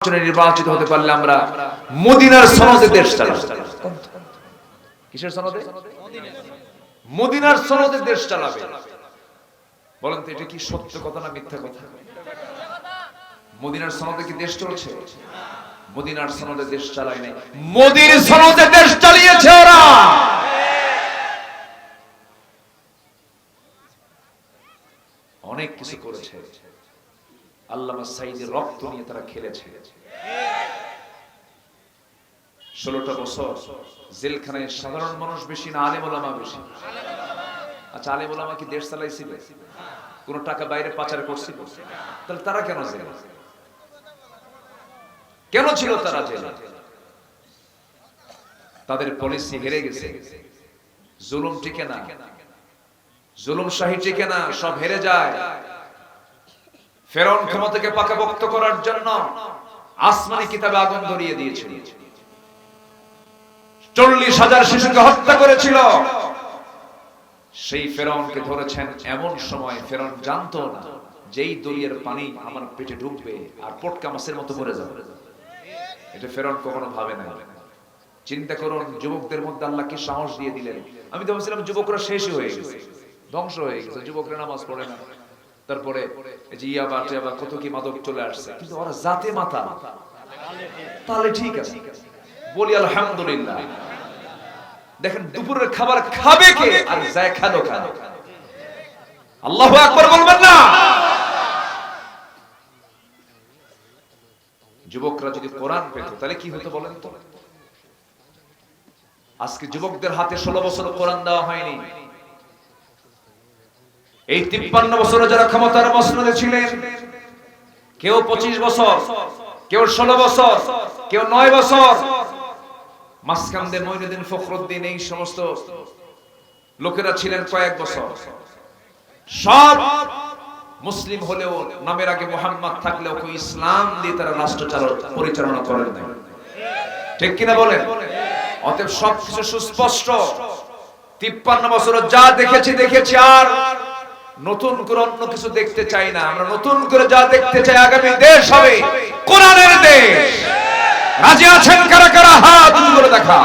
নির্বাচনে নির্বাচিত হতে পারলে আমরা মদিনার সনদে দেশ চালাবো। কিসের সনদে? মদিনার সনদে দেশ চালাবে। বলেন তো, এটা কি সত্য কথা না মিথ্যা কথা? মদিনার সনদে কি দেশ চলছে? মদিনার সনদে দেশ চালায় নাই। মোদির সনদে দেশ চালিয়েছে ওরা। অনেক কিছু করেছে। আল্লামা সাইদের রক্ত নিয়ে তারা খেলেছে। ষোলোটা বছর জেলখানায় সাধারণ মানুষ বেশি না, আলেম ওলামা বেশি। আচ্ছা আলেম ওলামা কি দেশ চালাইছিল? কোন টাকা বাইরে পাচার করছিল? তাহলে তারা কেন জেল? কেন ছিল তারা জেল? তাদের পলিসি হেরে গেছে। জুলুম টিকে না। জুলুম শাহী টিকে না, সব হেরে যায়। ফেরন ক্ষমতাকে পাকাপোক্ত করার জন্য আসমানি কিতাবে আগুন ধরিয়ে দিয়েছিল। চল্লিশ হাজার শিশুকে হত্যা করেছিল। সেই ফেরনকে ধরেছেন এমন সময় ফেরন জানতো না যেই দরিয়ার পানি আমার পেটে ঢুকবে আর পটকা মাছের মতো মরে যাবে। এটা ফেরন কখনো ভাবে না চিন্তা করুন, যুবকদের মধ্যে আল্লাহ কি সাহস দিয়ে দিলেন? আমি তো ভাবছিলাম যুবকরা শেষই হয়ে গেছে, ধ্বংস হয়ে গেছে, যুবকরা নামাজ পড়ে না। তারপরে এই যে ইয়াবা টিয়াবা কত কি মাদক চলে আসছে। কিন্তু ওরা জাতে মাথা তাহলে ঠিক আছে। বলি আলহামদুলিল্লাহ। দেখেন দুপুরের খাবার খাবে কে? আর যায় খালো খালো আল্লাহু আকবার বলবেন না। যুবকরা যদি কোরআন পেত তাহলে কি হতো বলেন তো? আজকে যুবকদের হাতে ষোলো বছর কোরআন দেওয়া হয়নি। এই তিপ্পান্ন বছরে যারা ক্ষমতার মসনদে ছিলেন, কেউ পঁচিশ বছর, কেউ ষোলো বছর, কেউ নয় বছর মইনুদ্দিন ফখরুদ্দিন এই সমস্ত লোকেরা ছিলেন কয়েক বছর। সব মুসলিম হলেও নামের আগে মোহাম্মদ থাকলেও কেউ ইসলাম দিয়ে তারা রাষ্ট্র চালন- পরিচালনা করেন নাই। ঠিক কিনা বলেন? অতএব সবকিছু সুস্পষ্ট। তিপ্পান্ন বছর যা দেখেছি দেখেছি আর নতুন করে অন্য কিছু দেখতে চাই না। আমরা নতুন করে যা দেখতে চাই আগামী দেশ হবে কোরআনের দেশ। রাজি আছেন কারা কারা? হাত করে দেখা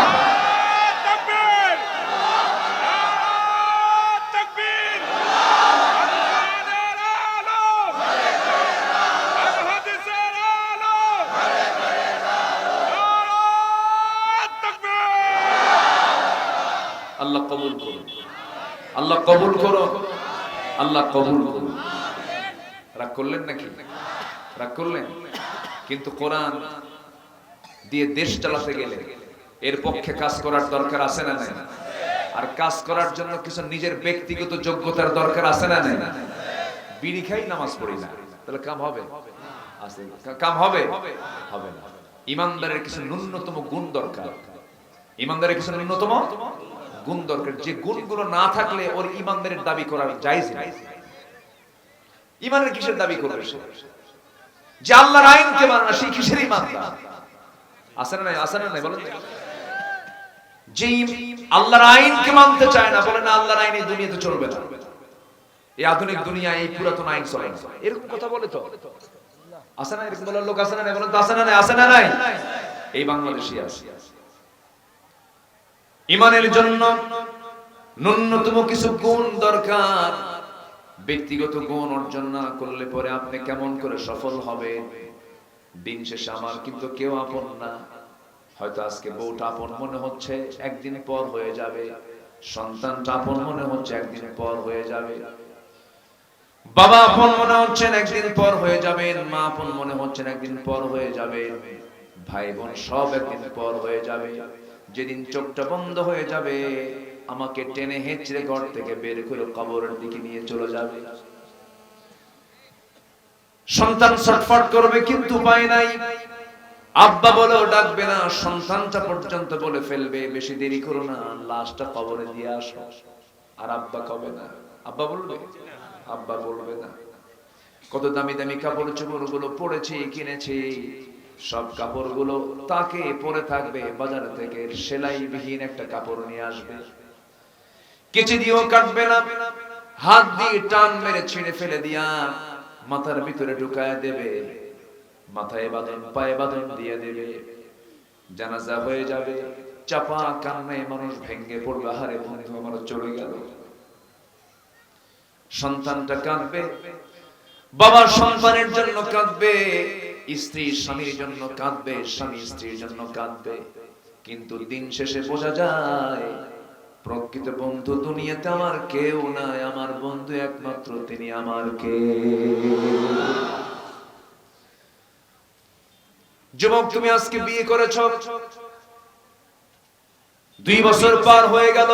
আল্লাহ কবুল রাগ করলেন নাকি? রাগ করলেন? কিন্তু কোরআন দিয়ে দেশ চালাতে গেলে এর পক্ষে কাজ করার দরকার আছে না নাই? আর কাজ করার জন্য কিছু নিজের ব্যক্তিগত যোগ্যতার দরকার আছে না নাই? বিড়ি খাই নামাজ পড়ি না। তাহলে কাম হবে? কাম হবে? হবে না। ইমানদারের কিছু ন্যূনতম গুণ দরকার। ইমানদারের কিছু ন্যূনতম গুণ দরকার। যে গুণগুলো না থাকলে ওর ইমানদারের দাবি জায়েজ নেই ইমানের কিসের দাবি করবে যে আল্লাহর আইনকে মানে না সেই কিসের ইমানদার আছে না নাই? আছে না নাই? বলেন যে আল্লাহর আইনকে মানতে চায় না, বলে না, আল্লাহর আইন এই দুনিয়াতে চলবে না। এই আধুনিক দুনিয়া, এই পুরাতন আইন চলে না। এরকম কথা বলে তো। আছে না? এরকম বলার লোক আছে না নাই? বলেন তো, আছে না নাই? আছে না নাই? এই বাংলাদেশি আছে। ইমানের জন্য ন্যূনতম কিছু গুণ দরকার। ব্যক্তিগত গুণ অর্জন না করলে পরে আপনি কেমন করে সফল হবে দিন শেষে আমার কিন্তু কেউ আপন না। হয়তো আজকে বউটা আপন মনে হচ্ছে, একদিন পর হয়ে যাবে। সন্তানটা আপন মনে হচ্ছে, একদিন পর হয়ে যাবে। বাবা আপন মনে হচ্ছেন, একদিন পর হয়ে যাবেন। মা আপন মনে হচ্ছেন, একদিন পর হয়ে যাবে। ভাই বোন সব একদিন পর হয়ে যাবে। যেদিন চোখটা বন্ধ হয়ে যাবে, আমাকে টেনে হেঁচড়ে ঘর থেকে বের করে কবরের দিকে নিয়ে চলে যাবে। সন্তান ছটফট করবে কিন্তু উপায় নাই। আব্বা বলেও ডাকবে না, সন্তানটা পর্যন্ত বলে ফেলবে, বেশি দেরি করো না, লাশটা কবরে দিয়ে আসো। আর আব্বা কবে না? আব্বা বলবে? আব্বা বলবে না। কত দামি দামি কাপড় চোপড়গুলো পড়েছি, কিনেছি। সব কাপড়গুলো তাকে পরে থাকবে বাজার থেকে সেলাই বিহীন একটা কাপড় নিয়ে আসবে। কিছু দিয়েও কাটবে না, হাত দিয়ে টান মেরে ছিঁড়ে ফেলে দিয়া মাথার ভিতরে ঢুকায় দেবে, মাথায় বাদন পায়ে বাদন দিয়ে দেবে। জানাজা হয়ে যাবে, চাপা কান্নায় মানুষ ভেঙ্গে পড়বে হারে বন্ধু আমার চলে গেল। সন্তানটা কাঁদবে, বাবা সন্তানের জন্য কাঁদবে স্ত্রী স্বামীর জন্য কাঁদবে, স্বামী স্ত্রীর জন্য কাঁদবে। কিন্তু দিন শেষে বোঝা যায়, প্রকৃত বন্ধু দুনিয়াতে আমার কেউ নাই, আমার বন্ধু একমাত্র তিনি আমার কে যুবক, তুমি আজকে বিয়ে করেছ? দুই বছর পার হয়ে গেল।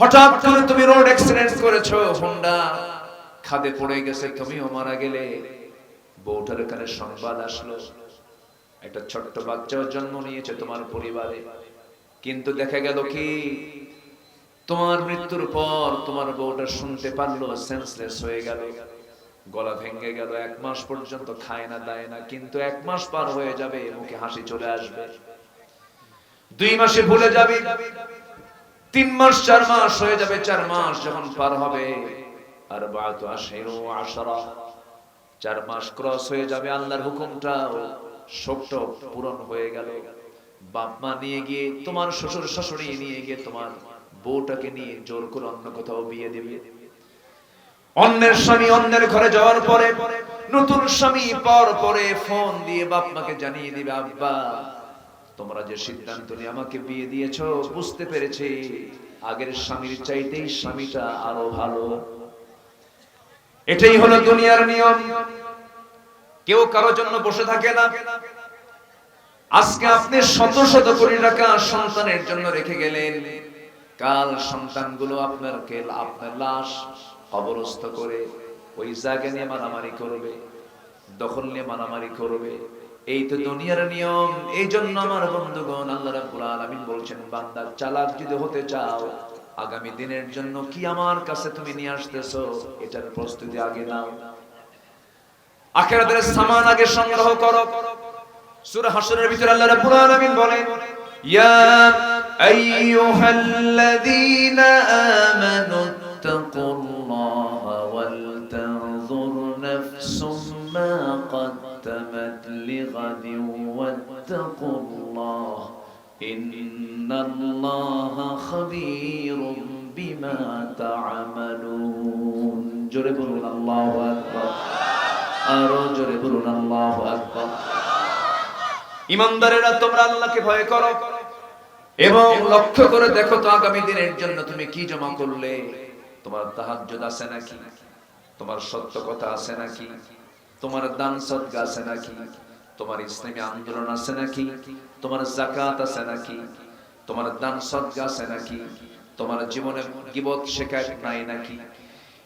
হঠাৎ করে তুমি রোড অ্যাক্সিডেন্ট করেছ, হোন্ডা। খাদে পড়ে গেছে, তুমিও মারা গেলে। বউটার কানে সংবাদ আসলো। একটা ছোট্ট বাচ্চাও জন্ম নিয়েছে তোমার পরিবারে। কিন্তু দেখা গেল কি, তোমার মৃত্যুর পর তোমার বউটা শুনতে পারল সেন্সলেস হয়ে গেল। গলা ভেঙে গেল, এক মাস পর্যন্ত খায় না, দেয় না, কিন্তু এক মাস পার হয়ে যাবে, মুখে হাসি চলে আসবে। দুই মাসে ভুলে যাবে, তিন মাস, চার মাস হয়ে যাবে, চার মাস যখন পার হবে। আর বাত আশের আশারা। চার মাস ক্রস হয়ে যাবে আল্লাহর হুকুমটা। শোকটা পূরণ হয়ে গেল। বাপ মা নিয়ে গিয়ে, তোমার শ্বশুর শাশুড়ি নিয়ে গিয়ে তোমার বউটাকে নিয়ে জোর করে অন্য কোথাও বিয়ে দেবে। অন্যের স্বামী অন্যের ঘরে যাওয়ার পরে, নতুন স্বামী পাওয়ার পরে ফোন দিয়ে বাপ মাকে জানিয়ে দিবে, আব্বা, তোমরা যে সিদ্ধান্ত নিয়ে আমাকে বিয়ে দিয়েছ, বুঝতে পেরেছি। আগের স্বামীর চাইতেই স্বামীটা আরও ভালো। এটাই হলো দুনিয়ার নিয়ম। কেউ কারোর জন্য বসে থাকে না। আজকে আপনি শত শত কোটি টাকা সন্তানের জন্য রেখে গেলেন। কাল সন্তানগুলো আপনার কে আপনার লাশ অবরস্থ করে ওই জায়গা নিয়ে মারামারি করবে, দখল নিয়ে মারামারি করবে। এই তো দুনিয়ার নিয়ম। এই জন্য আমার বন্ধুগণ, আল্লাহ রাব্বুল আলামিন বলছেন, বান্দা চালাক যদি হতে চাও আগামী দিনের জন্য কি আমার কাছে তুমি নিয়ে আসতেছো এটার প্রস্তুতি আগে নাও আখেরাতের সামান আগে সংগ্রহ করো সূরা হাশরের ভিতরে আল্লাহ রাব্বুল আলামিন বলেন ইয়া আইয়ুহাল্লাযীনা আমানু তাকুল্লাহা ওয়াল তানজুর নাফসুম মা قدمت لغد واتقوا الله إن الله خبير بما تعملون জোরে বলুন আল্লাহু আকবার আরো জোরে বলুন আল্লাহু আকবার ইমানদারেরা তোমরা আল্লাহকে ভয় করো এবং লক্ষ্য করে দেখো তো আগামী দিনের জন্য তুমি কি জমা করলে তোমার তাহাজ্জুদ আছে নাকি তোমার সত্য কথা আছে নাকি তোমার দান সদকা আছে নাকি তোমার ইসলামী আন্দোলন আছে নাকি তোমার জাকাত আছে নাকি তোমার দান সদকা আছে নাকি তোমার জীবনে গিবত শেখায় নাই নাকি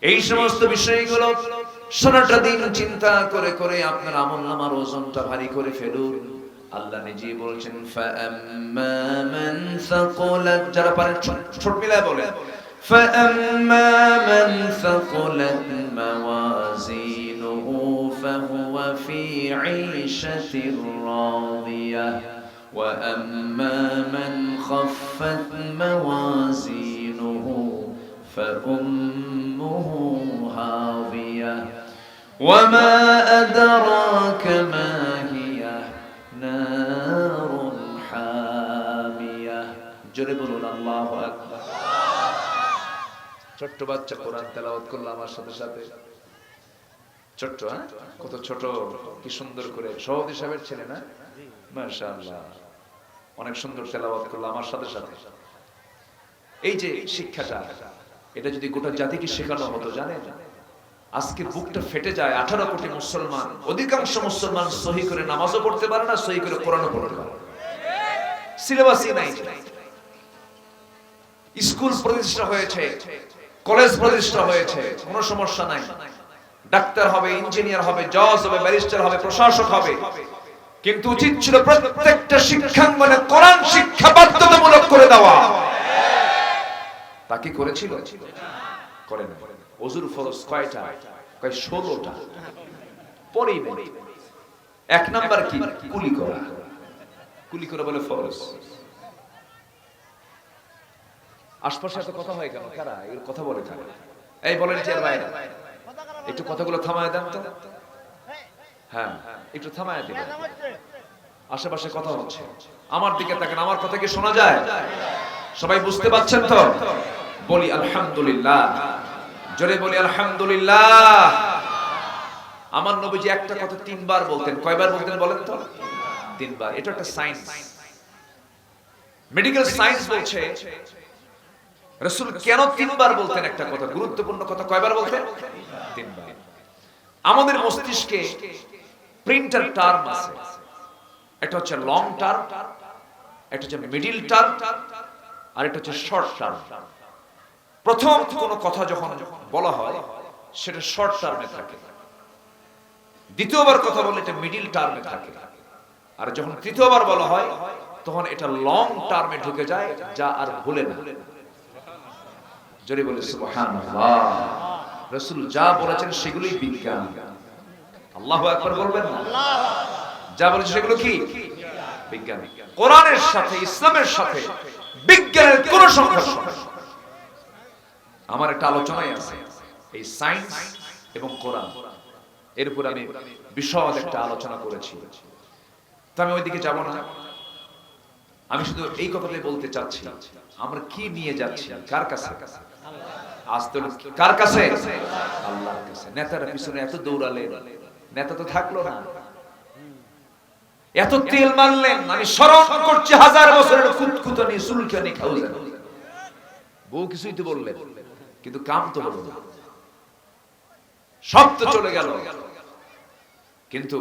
এই সমস্ত বিষয়গুলো সারাটা দিন চিন্তা করে করে আপনার আমল নামার ওজনটা ভারী করে ফেলুন আল্লাহ নিজেই বলছেন فَأَمَّا مَنْ ثَقُلَتْ যারা পারেন ছোট- ছোট মিলায় বলেন فَأَمَّا مَنْ ثَقُلَتْ مَوَازِينُهُ فَهُوَ فِي عِيشَةٍ رَاضِيَةٍ وَأَمَّا مَنْ خَفَّتْ مَوَازِينُهُ فَأُمُّهُ هَاوِيَةٌ وما أدراك ما هي نار حامية জোরে বলুন আল্লাহু আকবার ছোট্ট বাচ্চা কোরআন তেলাওয়াত করলো আমার সাথে সাথে ছোট্ট হ্যাঁ? কত ছোট, কি সুন্দর করে সভাপতি সাহেবের ছেলে না? মাশাআল্লাহ। অনেক সুন্দর তেলাওয়াত করল আমার সাথে সাথে। এই যে শিক্ষাটা, এটা যদি গোটা জাতিকে শেখানো হতো, জানেন? আজকে বুকটা ফেটে যায়, আঠারো কোটি মুসলমান, অধিকাংশ মুসলমান সহি করে নামাজও পড়তে পারে না, সহি করে কোরআনও পড়তে পারে সিলেবাসই নাই। স্কুল প্রতিষ্ঠা হয়েছে, কলেজ প্রতিষ্ঠা হয়েছে, কোনো সমস্যা নাই। ডাক্তার হবে, ইঞ্জিনিয়ার হবে, জজ হবে, ব্যারিস্টার হবে, প্রশাসক হবে। কিন্তু উচিত ছিল প্রত্যেকটা শিক্ষাঙ্গনে কোরআন শিক্ষা বাধ্যতামূলক করে দেওয়া। তা কি করেছিল? করে না ফরজ কয়টা? কয় ষোলোটা। পরেই এক নাম্বার কি? কুলি করা। কুলি করা বলে ফরজ। আশপাশে এত কথা হয় কেন? কারা? এগুলো কথা বলে এই বলেন চেয়ার বাইরে একটু কথাগুলো থামায় দেন তো। হ্যাঁ একটু থামায় দিবেন। আশেপাশে কথা হচ্ছে। আমার দিকে তাকান, আমার কথা কি শোনা যায়? সবাই বুঝতে পারছেন তো? বলি আলহামদুলিল্লাহ। জোরে বলি আলহামদুলিল্লাহ। আমার নবীজি একটা কথা তিনবার বলতেন। কয়বার বলতেন বলেন তো? তিনবার। এটা একটা সায়েন্স। মেডিকেল সায়েন্স বলছে রসুল কেন তিনবার বলতেন একটা কথা? গুরুত্বপূর্ণ কথা কয়বার বলতেন? তিনবার। আমাদের মস্তিষ্কে প্রিন্টার টার্ম আছে। একটা হচ্ছে লং টার্ম একটা হচ্ছে মিডিল টার্ম আর একটা হচ্ছে শর্ট টার্ম প্রথম কোনো কথা যখন বলা হয়, সেটা শর্ট টার্মে থাকে। দ্বিতীয়বার কথা বলে এটা মিডিল টার্মে থাকে। আর যখন তৃতীয়বার বলা হয়, তখন এটা লং টার্মে ঢুকে যায়, যা আর ভুলে না। যদি বলে, সুবহানাল্লাহ। রাসূল যা বলেছেন সেগুলোই বিজ্ঞান। আল্লাহু আকবার বলবেন না? যা বলেছে সেগুলো কি? বিজ্ঞান। কোরআনের সাথে, ইসলামের সাথে, বিজ্ঞানের কোন সংঘর্ষ আমার একটা আলোচনাই আছে, এই সায়েন্স এবং কোরআন। এর উপর আমি বিশদ একটা আলোচনা করেছি। তো আমি ওইদিকে যাব না। আমি শুধু এই কথাটাই বলতে চাচ্ছি, আমরা কি নিয়ে যাচ্ছি? কার কাছে? কার কাছে? আল্লাহর কাছে। পিছনে এত দৌড়ালে নেতা তো থাকল না। এত তেল মারলেন। আমি স্মরণ করছি হাজার বছরের কুতকুতানি সুলকানি খাউজা বউ কিছুই তো বললেন। কিন্তু কাম তো হলো না। সব তো চলে গেল। কিন্তু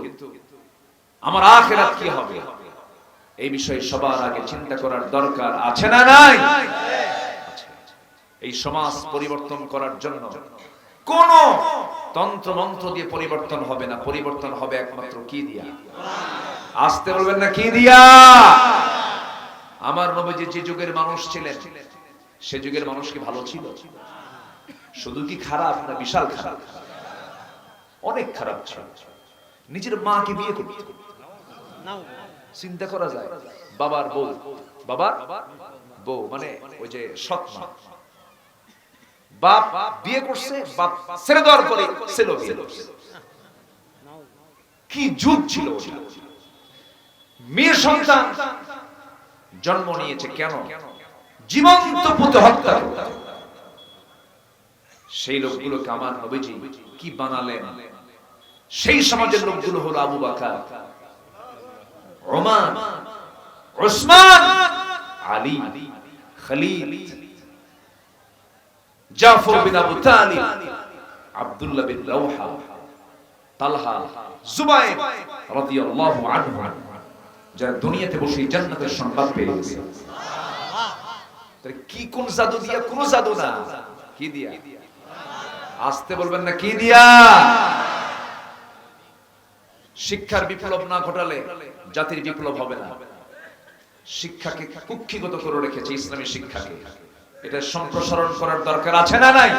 আমার আখেরাত কি হবে? এই বিষয়ে সবার আগে চিন্তা করার দরকার আছে না নাই। এই সমাজ পরিবর্তন করার জন্য। কোন তন্ত্র মন্ত্র দিয়ে পরিবর্তন হবে না। পরিবর্তন হবে একমাত্র কি দিয়া? আসতে বলবেন না কি দিয়া? আমার নবী যে যুগের মানুষ ছিলেন সে যুগের মানুষ কি ভালো ছিল? শুধু কি খারাপ না বিশাল খারাপ? অনেক খারাপ ছিল। নিজের মাকে বিয়ে করত চিন্তা করা যায়। বাবার বউ। বাবার বউ? মানে ওই যে সৎ মা বাপ বিয়ে করছে, বাপ ছেড়ে দেওয়ার পরে ছেলে কি যুগ ছিল মেয়ে সন্তান জন্ম নিয়েছে কেন? জীবন্ত পুতে হত্যা সেই লোকগুলোকে আমার নবীজি কি বানালেন? সেই সমাজের লোকগুলো হলো Abu Bakr Oman Osman, Ali Khalil Jafar bin Abu Talib, Abdullah bin Rawaha Talha, Zubair রাদিয়াল্লাহু আনহু, যারা দুনিয়াতে বসে জান্নাতের সংবাদ পেয়ে গেছে। কি কোন জাদু দিয়া, কোন জাদু না। কি দিয়া? আসতে বলবেন না, কি দিয়া? শিক্ষার বিপ্লব না ঘটালে জাতির বিপ্লব হবে না। শিক্ষাকে কুক্ষিগত করে রেখেছে ইসলামী শিক্ষাকে। এটা সম্প্রসারণ করার দরকার আছে না নাই?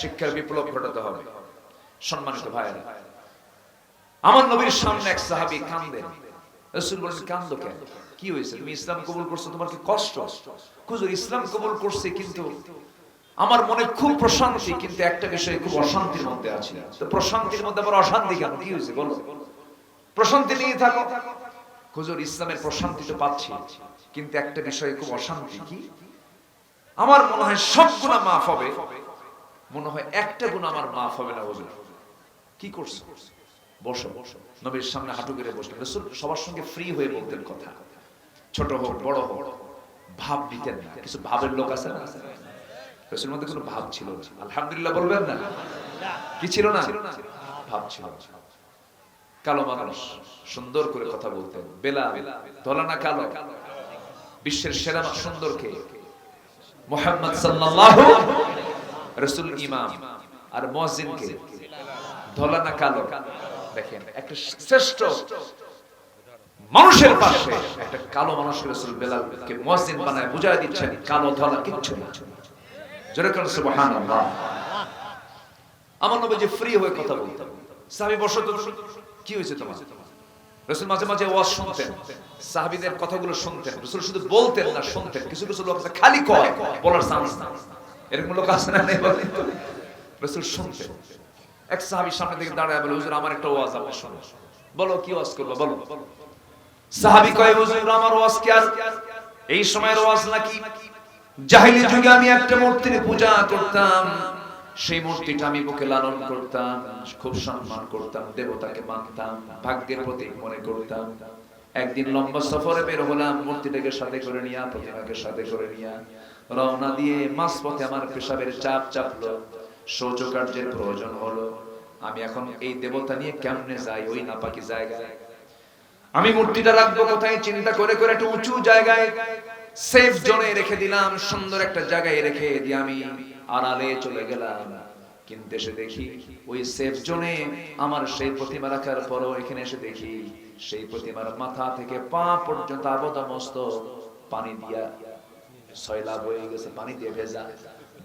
শিক্ষার বিপ্লব ঘটাতে হবে। সম্মানিত ভাইয়েরা, আমার নবীর সামনে এক সাহাবী কান্দেন রাসূল বলেন কান্দো কেন? কি হয়েছে? তুমি ইসলাম কবুল করছ? তোমার কি কষ্ট? হুজুর, ইসলাম কবুল করছে, কিন্তু আমার মনে খুব প্রশান্তি, কিন্তু একটা বিষয়ে খুব অশান্তির মধ্যে আছি। তো প্রশান্তির মধ্যে আবার অশান্তি কেন? কি হয়েছে? বলো। প্রশান্তি নিয়ে থাকো। হুজুর, ইসলামের প্রশান্তি তো পাচ্ছি, কিন্তু একটা বিষয়ে খুব অশান্তি কি? আমার মনে হয় সব গুণা মাফ হবে। মনে হয় একটা গুণ আমার মাফ হবে না হুজুর কি করছ? বসো নবীর সামনে হাঁটু গেড়ে বসলেন রসুল সবার সঙ্গে ফ্রি হয়ে বলতেন কথা। ছোট হোক, বড় হোক, ভাব দিতেন না। কিছু ভাবের লোক আছে না? রসুল মধ্যে কোনো ভাব ছিল আলহামদুলিল্লাহ বলবেন না? কি ছিল না? ভাব ছিল কালো মানুষ, সুন্দর করে কথা বলতেন। বেলা ধলা না কালো। বিশ্বের সেরা সুন্দর কে? মোহাম্মদ সাল্লাল্লাহু রসুল ইমাম। আর মুয়াজ্জিন কে ধলা না কালো। দেখেন, একটা শ্রেষ্ঠ মানুষের পাশে একটা কালো মানুষের রসুল বেলালকে মুয়াজ্জিন বানায় বুঝায় দিচ্ছেন, কালো ধলা কিচ্ছু না। জোরে কোন সুবহানাল্লাহ। আমার নবী যে ফ্রি হয়ে কথা বলতাম সাহাবী, বসো কি হয়েছে তোমার? রসুল মাঝে মাঝে ওয়াজ শুনতেন, সাহাবীদের কথাগুলো শুনতেন, রসুল শুধু বলতেন না শুনতেন, কিছু কিছু লোক খালি কয়, বলার চান্স এরকম লোক আছে না নেই বলেন রসুল শুনতেন। এক সাহাবীর সামনে থেকে দাঁড়ায় বলে, হুজুর, আমার একটা ওয়াজ আপনি শুনুন। বলো, কি ওয়াজ করবে? বলো। সাহাবী কয়, হুজুর, আমার ওয়াজ কি আর? এই সময়ের ওয়াজ নাকি? জাহিলি যুগে আমি একটা মূর্তির পূজা করতাম। সেই মূর্তিটা আমি বুকে লালন করতাম, খুব সম্মান করতাম, দেবতাকে মানতাম, ভাগ্যের প্রতীক মনে করতাম। একদিন লম্বা সফরে বের হলাম, মূর্তিটাকে সাথে করে নিয়া, প্রতিমাকে সাথে করে নিয়া। রওনা দিয়ে মাঝ পথে আমার পেশাবের চাপ চাপলো শৌচ কার্যের প্রয়োজন হলো। আমি এখন এই দেবতা নিয়ে কেমনে যাই, ওই নাপাকি জায়গায়? আমি মূর্তিটা রাখব কোথায়, চিন্তা করে করে একটা উঁচু জায়গায়। সেফ জোনে রেখে দিলাম, সুন্দর একটা জায়গায় রেখে দিয়ে আমি আড়ালে চলে গেলাম। কিন্তু এসে দেখি ওই সেফ জোনে আমার সেই প্রতিমা রাখার পরও এখানে এসে দেখি সেই প্রতিমার মাথা থেকে পা পর্যন্ত আবদা মস্ত পানি দিয়া সয়লা বয়ে গেছে, পানি দিয়ে ভেজা।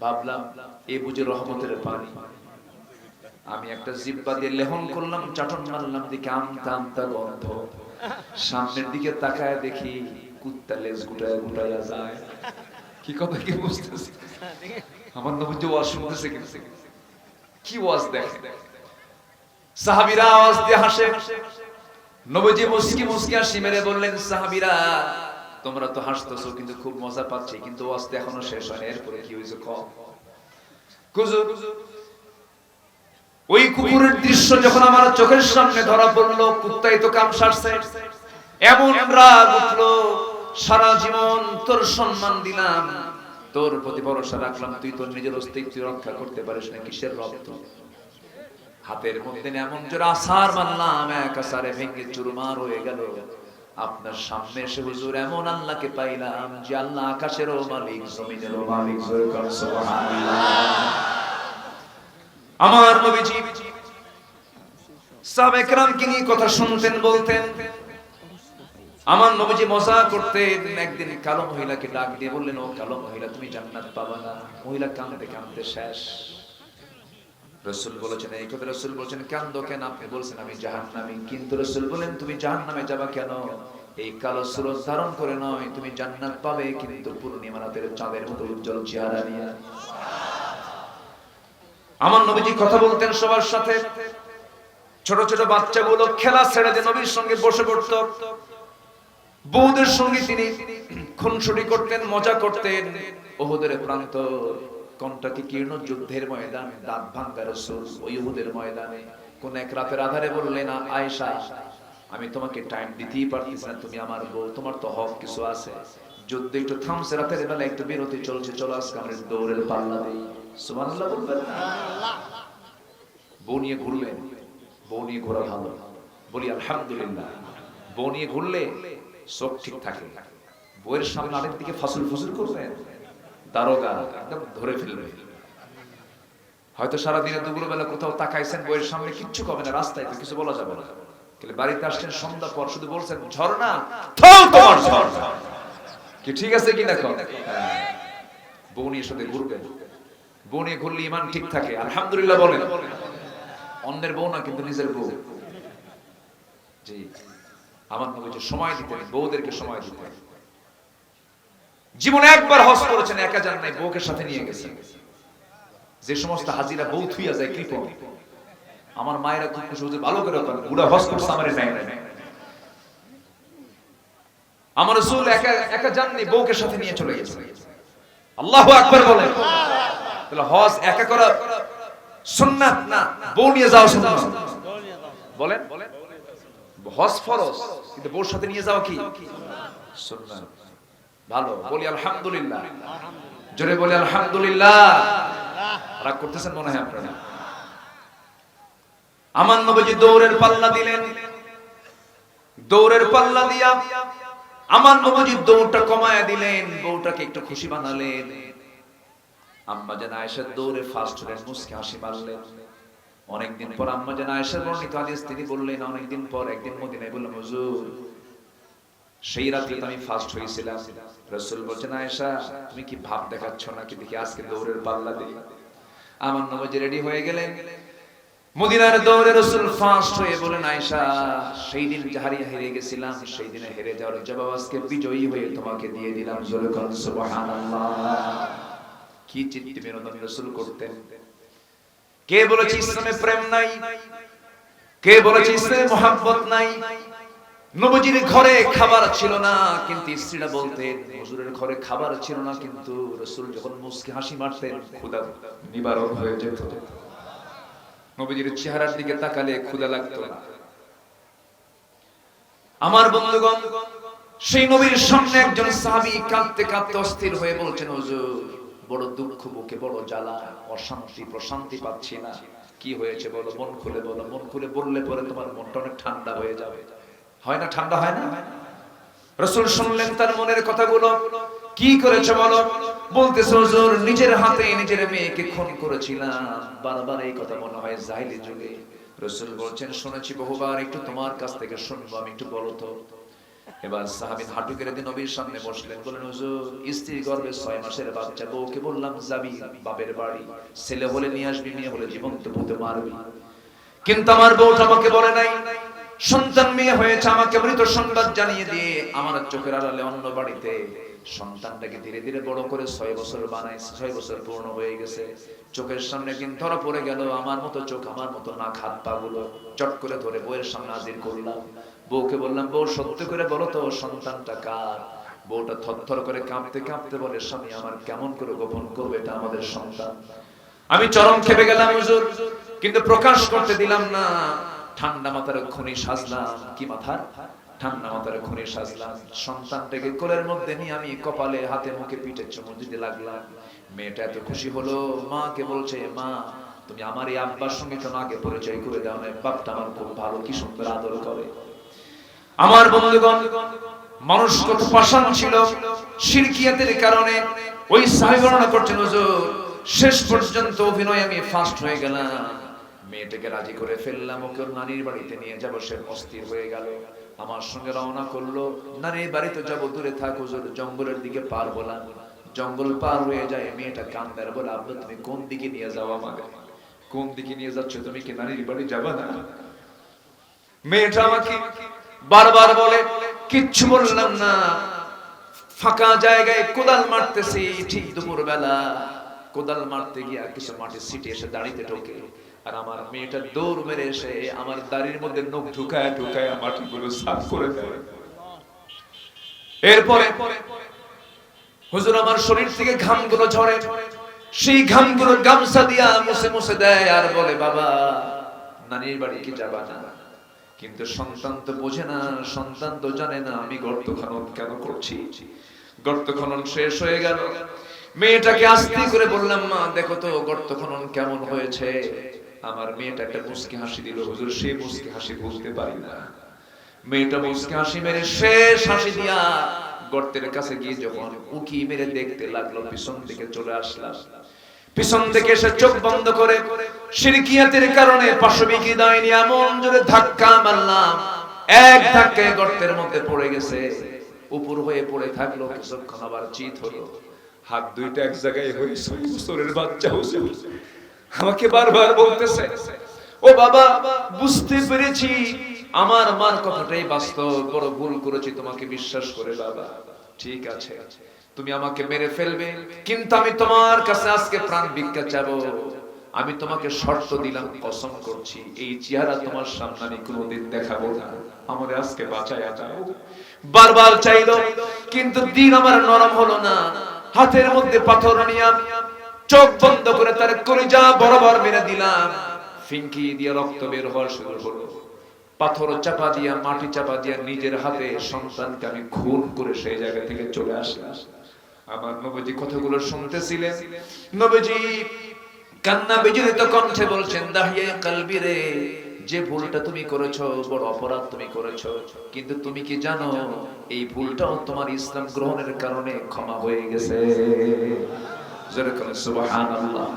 ভাবলাম এ বুঝে রহমতের পানি। আমি একটা জিব্বা দিয়ে লেহন করলাম, চাটন মারলাম দিকে আমতা আমতা গন্ধ। সামনের দিকে তাকায় দেখি কুত্তা লেজ গুটায় গুটাইয়া যায়। কি কথা কি বুঝতেছি? আমার ওয়াজ শুনতেছে কি ওয়াজ দেখে? আওয়াজ দিয়ে হাসে। নবীজি মুস্কি মুস্কি হাসি মেরে বললেন তোমরা তো হাসতেছো, কিন্তু খুব মজা পাচ্ছি, কিন্তু ওয়াজ তো এখনও শেষ হয়নি। এরপরে কি হয়েছে কম ওই কুকুরের দৃশ্য যখন আমার চোখের সামনে ধরা পড়ল, কুত্তাই তো কাম সারছে। এমন রাগ উঠল, সারা জীবন তোর সম্মান দিলাম। তোর প্রতি ভরসা রাখলাম, তুই তোর নিজের অস্তিত্ব রক্ষা করতে পারিস না, কিসের রক্ত? হাতের মধ্যে এমন জোর আসার মানলাম এক আসারে ভেঙে চুরমার হয়ে গেল। আপনার সামনে এসে হুজুর, এমন আল্লাহকে পাইলাম যে আল্লাহ আকাশেরও মালিক, জমিনেরও মালিক আমার নবীজি সাহাবায়ে কি কথা শুনতেন, বলতেন আমার নবীজি মজা করতেন। একদিন কালো মহিলাকে ডাক দিয়ে বললেন, ও কালো মহিলা, তুমি জান্নাত পাবা না। মহিলা কাঁদতে কাঁদতে শেষ। রসুল বলেছেন, এই কথা রসুল বলেছেন, কান্দো কেন? আপনি বলছেন, আমি জাহান্নামী। কিন্তু রসুল বলেন, তুমি জাহান্নামে যাবা কেন? এই কালো সুরজ ধারণ করে নয়, তুমি জান্নাত পাবে কিন্তু পূর্ণিমা রাতের চাঁদের মতো উজ্জ্বল চেহারা নিয়ে। আমার নবীজি কথা বলতেন সবার সাথে। ছোট ছোট বাচ্চাগুলো খেলা ছেড়ে দিয়ে নবীর সঙ্গে বসে পড়তো। বউদের সঙ্গে তিনি খুনসুটি করতেন, মজা করতেন। ওহুদের প্রান্ত কণ্টাকে কীর্ণ যুদ্ধের ময়দানে, দাঁত ভাঙ্গার রসুল ওই ওহুদের ময়দানে। কোন এক রাতের আধারে বললেন আয়েশা, আমি তোমাকে টাইম দিতেই পারতেছি না, তুমি আমার বউ, তোমার তো হক কিছু আছে। যুদ্ধ একটু থামছে, রাতের বেলা একটু বিরতি চলছে, চলো আজকে আমরা দৌড়ের পাল্লা দিই। সুবহানাল্লাহ বলবেন না? বউ নিয়ে ঘুরলেন, বউ নিয়ে ঘোরা ভালো। বলি, আলহামদুলিল্লাহ। বউ নিয়ে ঘুরলে চোখ ঠিক থাকে। বইয়ের সামনে আরেক দিকে ফাসুল ফুসুল করবেন দারোগা, একদম ধরে ফেলবে। হয়তো সারাদিনে দুপুর বেলা কোথাও তাকাইছেন, বইয়ের সামনে কিচ্ছু কবে না, রাস্তায় তো কিছু বলা যাবে না। কিন্তু বাড়িতে আসছেন, সন্ধ্যা পর শুধু বলছেন, ঝর্ণা তোমার ঝর্ণা। কি ঠিক আছে হ্যাঁ। সাথে ঘুরলে ইমান ঠিক থাকে। আলহামদুলিল্লাহ বলেন। অন্যের বউ না, কিন্তু নিজের বউ। জি। আমার নবীজি সময় দিতেন, বউদেরকে সময় দিতেন। জীবনে একবার হজ করেছেন, একা যান নাই, বউকে সাথে নিয়ে গেছে যে সমস্ত হাজিরা বউ থুইয়া যায় কৃপণ আমার মায়েরা খুব খুশি হতে ভালো করে হতাম বুড়া হজ করছে, আমার নাই। আমার রসুল একা একা যাননি বউকে সাথে নিয়ে চলে গেছে। আল্লাহ আকবার বলেন। তাহলে হজ একা করা সুন্নাত না, বউ নিয়ে যাওয়া সুন্নাত? বলেন বলেন। হজ ফরজ কিন্তু বউর সাথে নিয়ে যাওয়া কি? ভালো, বলি আলহামদুলিল্লাহ। জোরে বলি আলহামদুলিল্লাহ। রাগ করতেছেন মনে হয় আপনারা? আমার নবীজি দৌড়ের পাল্লা দিলেন। দৌড়ের পাল্লা দিয়া আমার নবীজি দৌড়টা কমায়া দিলেন, বউটাকে একটু খুশি বানালেন। আম্মা যেন আয়েশার দৌড়ে ফার্স্ট হলেন মুসকে হাসি মারলেন। অনেকদিন পর আম্মা যেন আয়েশার বর্ণিত হাদিস তিনি বললেন, অনেকদিন পর একদিন মদিনায় বললাম, হুজুর, সেই রাতে আমি ফার্স্ট হয়েছিলাম। রসুল বলছেন, আয়েশা, তুমি কি ভাব দেখাচ্ছ নাকি? দেখি আজকে দৌড়ের পাল্লা দিই আমার নবজি রেডি হয়ে গেলেন। মদিনার দৌড়ে রসুল ফার্স্ট হয়ে বলেন আয়েশা, সেই দিন হারিয়ে হেরে গেছিলাম, সেই দিনে হেরে যাওয়ার জবাব আজকে বিজয়ী হয়ে তোমাকে দিয়ে দিলাম। সুবহানাল্লাহ। কি চিত্ত বিনোদন রসুল করতেন। কে বলেছে ইসলামে প্রেম নাই? কে বলেছে ইসলামে মোহাব্বত নাই? নবজির ঘরে খাবার ছিল না, কিন্তু স্ত্রীরা বলতেন, হুজুরের ঘরে খাবার ছিল না, কিন্তু রসুল যখন মুসকে হাসি মারতেন ক্ষুদা নিবারণ হয়ে যেত। নবজির চেহারার দিকে তাকালে ক্ষুদা লাগতো আমার বন্ধুগণ, সেই নবীর সামনে একজন সাহাবী কাঁদতে কাঁদতে অস্থির হয়ে বলছেন, হুজুর বড় দুঃখ বুকে, বড় জ্বালা, অশান্তি, প্রশান্তি পাচ্ছি না। কি হয়েছে বলো? মন খুলে বলো। মন খুলে বললে পরে তোমার মনটা অনেক ঠান্ডা হয়ে যাবে। হয় না ঠান্ডা হয় না? রসুল শুনলেন তার মনের কথাগুলো। কি করেছে বলো? বলতেছে, হুজুর, নিজের হাতে নিজের মেয়েকে খুন করেছিলাম। বারবার এই কথা মনে হয় জাহিলি যুগে। রসুল বলছেন, শুনেছি বহুবার, একটু তোমার কাছ থেকে শুনব, আমি একটু বলো তো। এবার সাহাবিন হাঁটু কেড়ে দিয়ে নবীর সামনে বসলেন। বলেন হুজুর, স্ত্রী গর্ভে ছয় মাসের বাচ্চা, বউকে বললাম, যাবি বাপের বাড়ি। ছেলে হলে নিয়ে আসবি, মেয়ে হলে জীবন্ত ভূতে মারবি। কিন্তু আমার বউটা আমাকে বলে নাই। সন্তান মেয়ে হয়েছে, আমাকে মৃত সংবাদ জানিয়ে দিয়ে আমার চোখের আড়ালে অন্য বাড়িতে সন্তানটাকে ধীরে ধীরে বড় করে ছয় বছর বানাই ছয় বছর পূর্ণ হয়ে গেছে। চোখের সামনে কিন্তু ধরা পড়ে গেল, আমার মতো চোখ, আমার মতো না খাত পা গুলো চট করে ধরে বউয়ের সামনে হাজির করলাম। বউকে বললাম, বউ, সত্য করে বলো তো, সন্তানটা কার? বউটা থরথর করে কাঁপতে কাঁপতে বলে, স্বামী, আমার কেমন করে গোপন করবে এটা আমাদের সন্তান? আমি চরম খেপে গেলাম, হুজুর, কিন্তু প্রকাশ করতে দিলাম না। ঠান্ডা মাথার খুনি সাজলাম। কি মাথার? ঠান্ডা মাথার খুনি সাজলাম। সন্তানটাকে কোলের মধ্যে নিয়ে আমি কপালে, হাতে, মুখে, পিঠে চুমু দিতে লাগলাম। মেয়েটা এত খুশি হলো, মাকে বলছে, মা, তুমি আমার এই আব্বার সঙ্গে কেন আগে পরিচয় করে দাও না বাপটা আমার খুব ভালো, কি সুন্দর আদর করে। আমার বন্ধুগণ মানুষ কত পাষাণ ছিল। শিরকিয়াতের কারণে ওই সাহেব বর্ণনা করছেন, হুজুর, শেষ পর্যন্ত অভিনয় আমি ফাস্ট হয়ে গেলাম। মেয়েটাকে রাজি করে ফেললাম, ওকে ওর নানির বাড়িতে নিয়ে যাব, সে অস্থির হয়ে গেল। আমার সঙ্গে রওনা করল, নানির বাড়িতে যাব, দূরে থাক হুজুর, জঙ্গলের দিকে পার হলাম। জঙ্গল পার হয়ে যায়, মেয়েটা কান্দার বলে, আব্বা, তুমি কোন দিকে নিয়ে যাও আমাকে? কোন দিকে নিয়ে যাচ্ছ? তুমি কি নানির বাড়ি যাবা না? মেয়েটা আমাকে বারবার বলে, কিচ্ছু বললাম না। ফাঁকা জায়গায় কোদাল মারতেছি, ঠিক দুপুর বেলা কোদাল মারতে গিয়ে কিছু মাটি সিটে এসে দাঁড়িতে ঢোকে। আর আমার মেয়েটা দৌড় মেরে এসে আমার দাড়ির মধ্যে নখ ঢুকায় ঢুকায় মাটিগুলো সাফ করে দেয়। এরপরে হুজুর আমার শরীর থেকে ঘামগুলো ঝরে। সেই ঘামগুলো গামছা দিয়া মুছে মুছে দেয় আর বলে, বাবা, নানির বাড়ি কি যাবা না? কিন্তু সন্তান তো বোঝে না, সন্তান তো জানে না আমি গর্ত খনন কেন করছি। গর্ত খনন শেষ হয়ে গেল। মেয়েটাকে আস্তে করে বললাম, মা, দেখো তো গর্ত খনন কেমন হয়েছে? আমার মেয়েটা একটা মুসকি হাসি দিল। হুজুর সেই মুসকি হাসি বুঝতে পারি না। মেয়েটা মুসকি হাসি মেরে শেষ হাসি দিয়া গর্তের কাছে গিয়ে যখন উকি মেরে দেখতে লাগল, পিছন দিকে চলে আসলাম। পিছন থেকে এসে চোখ বন্ধ করে শিরকিয়াতের কারণে পাশবিক হৃদয় নিয়ে এমন জোরে ধাক্কা মারলাম। এক ধাক্কায় গর্তের মধ্যে পড়ে গেছে। উপর হয়ে পড়ে থাকল, কিছুক্ষণ আবার চিত হলো। হাত দুইটা এক জায়গায় হয়ে ছয় বাচ্চা হুজুর আমাকে বারবার বলতেছে, ও বাবা, বুঝতে পেরেছি। আমার মার কথাটাই বাস্তব। বড় ভুল করেছি, তোমাকে বিশ্বাস করে বাবা। ঠিক আছে। তুমি আমাকে মেরে ফেলবে, কিন্তু আমি তোমার কাছে আজকে প্রাণ ভিক্ষা চাবো। আমি তোমাকে শর্ত দিলাম, কসম করছি, এই চেহারা তোমার সামনে আমি কোনোদিন দেখাবো না। আমাদের আজকে বাঁচায় যাও বারবার চাইলো, কিন্তু দিন আমার নরম হলো না। হাতের মধ্যে পাথর নিয়ে চোখ বন্ধ করে তার কলিজা বরাবর মেরে দিলাম। ফিঙ্কি দিয়ে রক্ত বের হওয়া শুরু হলো। পাথর চাপা দিয়া, মাটি চাপা দিয়া নিজের হাতে সন্তানকে আমি খুন করে সেই জায়গা থেকে চলে আসলাম। আমার নবজি কথাগুলো শুনতেছিলেন। নবজি কান্না বিজড়িত কণ্ঠে বলছেন, দাহিয়ে কালবি রে, যে ভুলটা তুমি করেছ, বড় অপরাধ তুমি করেছ। কিন্তু তুমি কি জানো, এই ভুলটাও তোমার ইসলাম গ্রহণের কারণে ক্ষমা হয়ে গেছে। সুবহানাল্লাহ,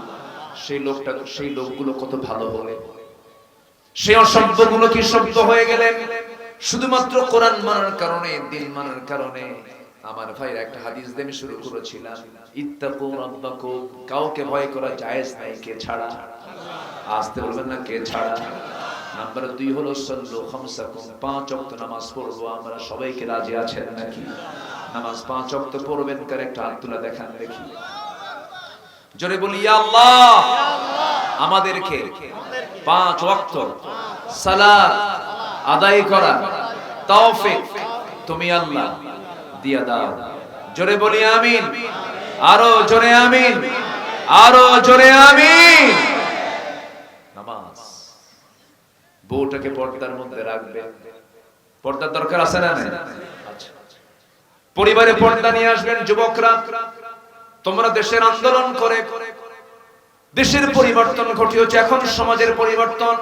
সেই লোকটা, সেই লোকগুলো কত ভালো বলে। সেই অসভ্যগুলো কি সভ্য হয়ে গেলেন শুধুমাত্র কোরআন মানার কারণে, দিন মানার কারণে আমার ভাইয়ের একটা হাদিস দিয়ে শুরু করেছিলাম, ইত্তাকু রাব্বাকুম কাউকে ভয় করা জায়েজ নাই, কে ছাড়া? আসতে বলবেন না, কে ছাড়া? নাম্বার দুই হলো, সল্লু খামসাকুম পাঁচ ওয়াক্ত নামাজ পড়ব, আমরা সবাইকে রাজি আছেন নাকি? নামাজ পাঁচ ওয়াক্ত পড়বেন কার একটা হাত তুলে দেখান দেখি। জোরে বলি, ইয়া আল্লাহ! আমাদেরকে পাঁচ ওয়াক্ত সালাত আদায় করা তৌফিক তুমি আল্লাহ দিয়া দাও। জোরে বলি আমিন। আরও জোরে আমিন। আরও জোরে আমিন। নামাজ। বউটাকে পর্দার মধ্যে রাখবে। পর্দার দরকার আছে না আচ্ছা। পরিবারে পর্দা নিয়ে আসবেন যুবকরা। তোমরা দেশের আন্দোলন করে। দেশের পরিবর্তন ঘটিয়েছে। এখন সমাজের পরিবর্তন।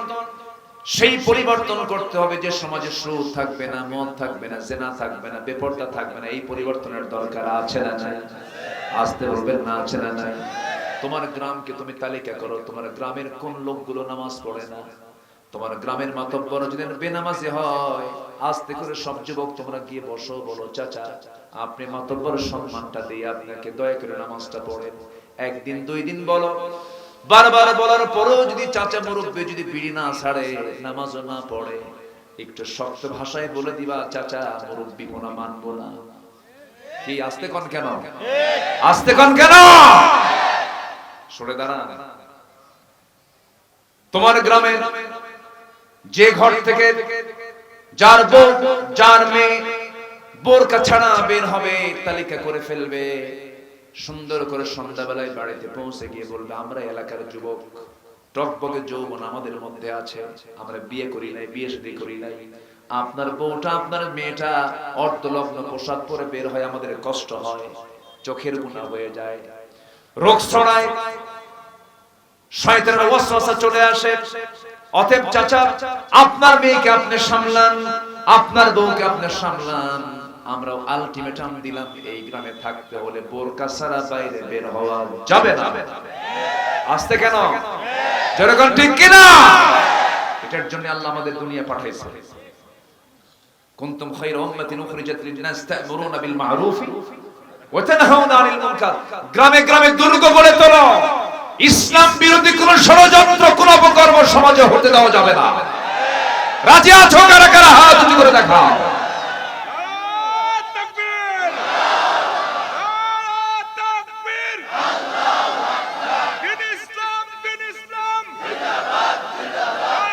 সেই পরিবর্তন করতে হবে যে সমাজে সুদ থাকবে না মদ থাকবে না, জেনা থাকবে না, বেপর্দা থাকবে না, এই পরিবর্তনের দরকার আছে না নাই? আসতে বলবেন না আছে না নাই? তোমার গ্রামকে তুমি তালিকা করো, তোমার গ্রামের কোন লোকগুলো নামাজ পড়ে না? তোমার গ্রামের মাতব্বর যদি বেনামাজি হয়, আস্তে করে সব যুবক তোমরা গিয়ে বসো, বলো, চাচা, আপনি মাতব্বর সম্মানটা দিয়ে আপনাকে দয়া করে নামাজটা পড়েন। একদিন, দুই দিন বলো। বারবার বলার পরেও যদি চাচা মুরব্বী যদি বিড়ি না ছাড়ে নামাজও না পড়ে, একটু শক্ত ভাষায় বলে দিবা, চাচা, মুরব্বী কোনা মানবো না। কি, আসতে কন কেন? আসতে কন কেন? সরে তোমার গ্রামে যে ঘর থেকে যার যার মেয়ে বোরকা ছাড়া বের হবে, তালিকা করে ফেলবে। সুন্দর করে সন্ধ্যাবেলায় বাড়িতে পৌঁছে গিয়ে বলবে, আমরা এলাকার যুবক, টকবগে যৌবন আমাদের মধ্যে আছে। আমরা বিয়ে করি নাই বিয়ে শাদী করি নাই। আপনার বউটা, আপনার মেয়েটা অর্ধলগ্ন পোশাক পরে বের হয়, আমাদের কষ্ট হয়, চোখের গুণা হয়ে যায়। রোগ ছড়ায় চলে আসে। অতএব চাচা, আপনার মেয়েকে আপনি সামলান, আপনার বউকে আপনি সামলান। আমরা আলটিমেটাম দিলাম, এই গ্রামে থাকতে হলে বোরকা ছাড়া বাইরে বের হওয়া যাবে না। আসতে কেন? যেরকম ঠিক কিনা? এটার জন্য আল্লাহ আমাদের দুনিয়া পাঠাইছে। কুনতুম উম্মাতিন উখরিজাত লিন-নাস তা'মুরুনা বিল মা'রুফ ওয়া তানহাউনা আনিল মুনকার। গ্রামে গ্রামে দুর্গ গড়ে তোলো। ইসলাম বিরোধী কোন ষড়যন্ত্র, কোন অপকর্ম সমাজে হতে দেওয়া যাবে না। রাজি আছো? কারা কারা হাত উঁচু করে দেখাও।